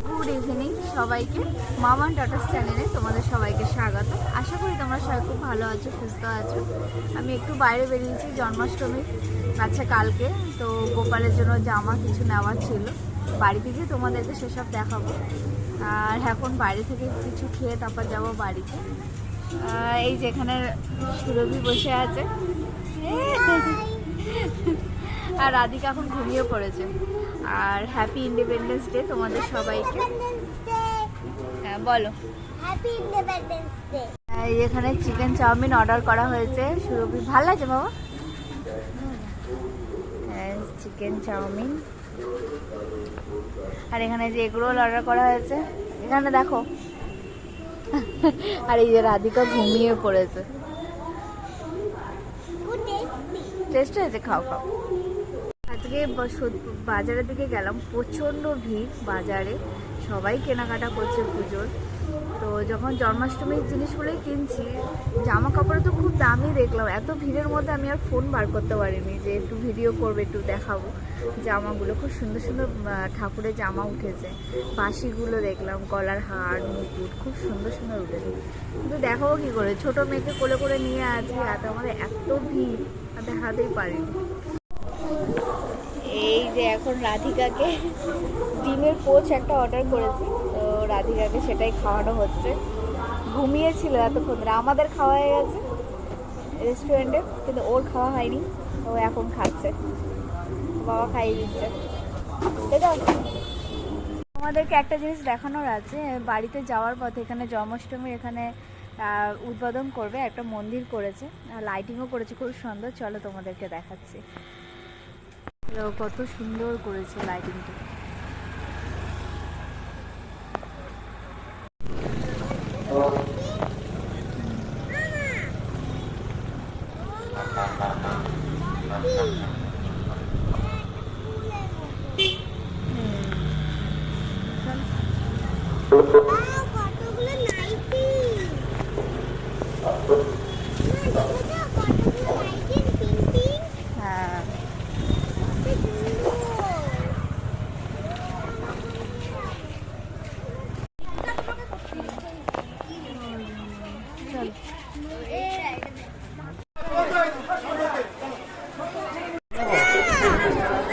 Good evening সবাইকে। মামান টাটাস চ্যানেলে তোমাদের সবাইকে স্বাগত। আশা করি তোমরা সবাই খুব ভালো আছো, সুস্থ আছো। আমি একটু বাইরে বেরিয়েছি, জন্মাষ্টমী আচ্ছা কালকে, তো গোপালের জন্য জামা কিছু নেওয়ার ছিল। বাড়ি থেকে তোমাদেরকে সেসব দেখাবো। আর এখন বাইরে থেকে কিছু খেয়ে তারপর যাব বাড়িতে। এই যেখানে সুরভি বসে আছে। আর রাধিকা এখন ঘুমিয়ে পড়েছে। আর হ্যাপি ইন্ডিপেন্ডেন্স ডে তোমাদের সবাইকে। হ্যাঁ বলো। হ্যাপি ইন্ডিপেন্ডেন্স ডে এখানে চিকেন চাউমিন অর্ডার করা হয়েছে। সুরভি ভালো লাগছে বাবা? হ্যাঁ চিকেন চাউমিন। আর এখানে যে এগরোল অর্ডার করা হয়েছে এখানে দেখো। আর এই যে রাধিকা ঘুমিয়ে পড়েছে। টেস্ট হয়েছে খাও খাও। আজকে বাজারের দিকে গেলাম, প্রচণ্ড ভিড় বাজারে। সবাই কেনাকাটা করছে পুজোর। তো যখন জন্মাষ্টমীর জিনিসগুলোই কিনছি জামা কাপড় তো খুব দামি দেখলাম। এত ভিড়ের মধ্যে আমি আর ফোন বার করতে পারিনি যে একটু ভিডিও করবে, একটু দেখাবো। জামাগুলো খুব সুন্দর সুন্দর ঠাকুরের জামা উঠেছে। বাসিগুলো দেখলাম, গলার হার, মুকুট, খুব সুন্দর সুন্দর উঠেছে। কিন্তু দেখাবো কী করে? ছোট মেয়েকে কোলে করে নিয়ে আছি এত আমাদের এত ভিড়, আর দেখাতেই পারিনি। যে এখন রাধিকাকে ডিমের পোচ একটা অর্ডার করেছি। তো রাধিকাকে সেটাই খাওয়ানো হচ্ছে। ঘুমিয়েছিল এতক্ষণ ধরে। আমাদের খাওয়া হয়ে গেছে রেস্টুরেন্টে কিন্তু ওর খাওয়া হয়নি। ও এখন খাচ্ছে। বাবা খাইয়ে দিচ্ছে। তো? আমাদেরকে একটা জিনিস দেখানোর আছে। বাড়িতে যাওয়ার পথে এখানে জন্মাষ্টমী, এখানে উদ্বোধন করবে একটা মন্দির করেছে। লাইটিংও করেছে। খুব সুন্দর। চলো তোমাদেরকে দেখাচ্ছি। দেখো কত সুন্দর করেছে লাইটিংটা ওয়াও কতগুলো নাইটি দেখেছ কতগুলো নাইটি প্রিন্টিং হ্যাঁ কত সুন্দর চলো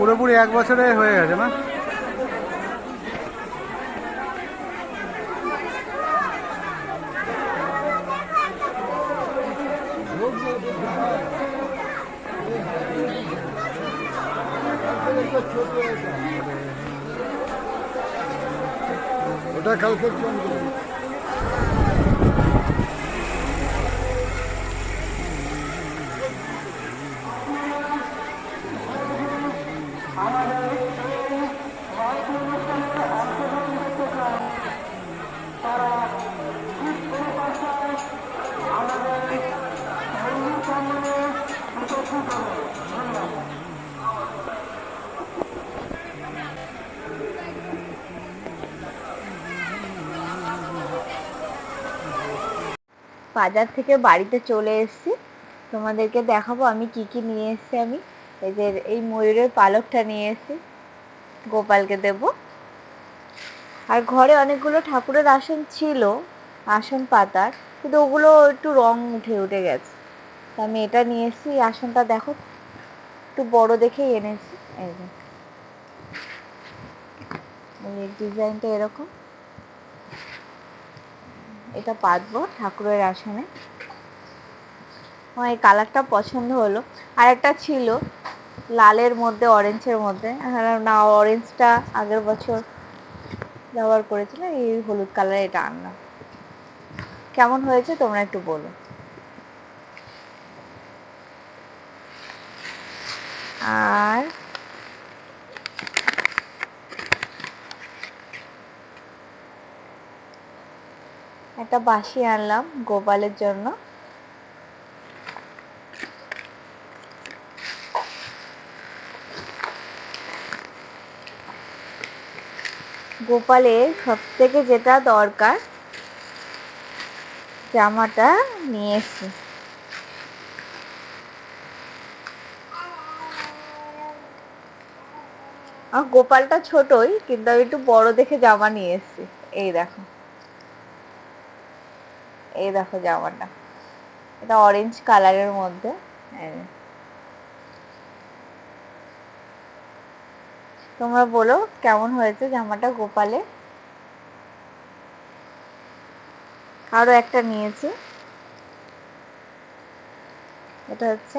পুরোপুরি এক বছরে হয়ে গেছে না? ওটা কালকে বাজার থেকে বাড়িতে চলে এসেছি। তোমাদেরকে দেখাবো আমি কি কি নিয়ে এসেছি আমি। এই যে এই ময়ূরের পালকটা নিয়ে এসেছি। গোপালকে দেব। আর ঘরে অনেকগুলো ঠাকুরের আসন ছিল, আসন পাতার, কিন্তু ওগুলো একটু রং উঠে উঠে গেছে। আমি এটা নিয়ে এসেছি আসনটা দেখো, একটু বড় দেখেই এনেছি। এই ডিজাইনটা এরকম। এটা পাতবো ঠাকুরের আসনে। আমার এই কালারটা পছন্দ হলো। আর একটা ছিল লালের মধ্যে অরেঞ্জের মধ্যে। আর না অরেঞ্জটা আগের বছর ব্যবহার করেছিলাম, এই হলুদ কালার এটা আনলাম। কেমন হয়েছে তোমরা একটু বলো। আর একটা বাসি আনলাম গোপালের জন্য। গোপালের সব থেকে যেটা দরকার, জামাটা নিয়ে এসছি। আর গোপালটা ছোটই, কিন্তু আমি একটু বড় দেখে জামা নিয়ে এসেছি। এই দেখো। এই দেখো জামাটা। এটা অরেঞ্জ কালারের মধ্যে। তোমরা বলো কেমন হয়েছে জামাটা গোপালে? আরও একটা নিয়েছি। এটা হচ্ছে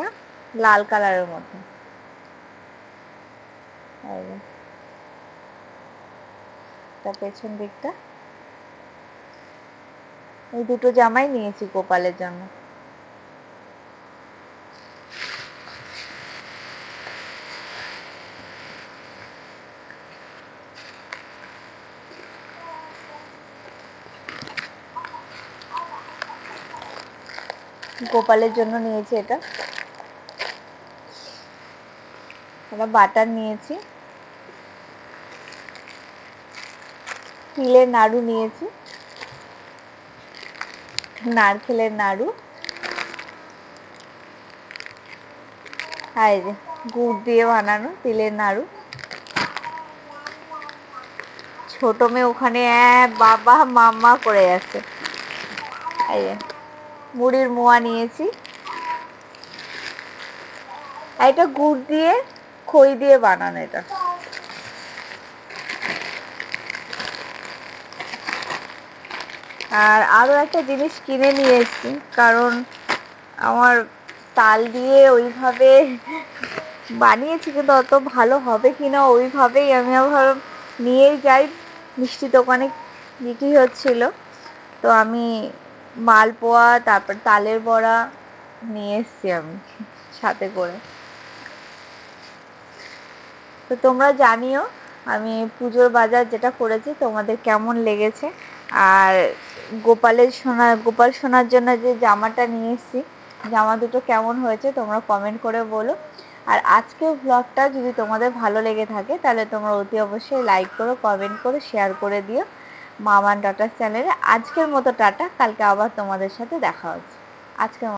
লাল কালারের মধ্যে। যে। পেছন দিকটা। এই দুটো জামাই নিয়েছি গোপালের জন্য। গোপালের জন্য নিয়েছি এটা। এটা বাটার নিয়েছি। তিলের নাড়ু নিয়েছি। নারকেলের নাড়ু। আর গুড় দিয়ে বানানো তিলের নাড়ু। ছোট মেয়ে ওখানে বাবা, মাম্মা করে যে মুড়ির মোয়া নিয়েছি। এটা গুড় দিয়ে, খই দিয়ে বানানো এটা। আর আরও একটা জিনিস কিনে নিয়ে এসেছি কারণ আমার তাল দিয়ে ওইভাবে বানিয়েছি কিন্তু অত ভালো হবে কিনা ওইভাবেই আমি আবার নিয়েই যাই। মিষ্টি দোকানে বিক্রি হচ্ছিল। তো আমি মালপোয়া, তারপর তালের বড়া নিয়ে এসেছি আমি সাথে করে। তো তোমরা জানিও, আমি পুজোর বাজার যেটা করেছি তোমাদের কেমন লেগেছে। আর গোপালের সোনা, গোপাল সোনার জন্য যে জামাটা নিয়ে এসেছি, জামা দুটো কেমন হয়েছে তোমরা কমেন্ট করে বলো। আর আজকের ব্লগটা যদি তোমাদের ভালো লেগে থাকে, তাহলে তোমরা অতি অবশ্যই লাইক করো কমেন্ট করো শেয়ার করে দিও মামান ডাটার চ্যানেলে আজকের মতো টাটা, কালকে আবার তোমাদের সাথে দেখা হচ্ছে। আজকের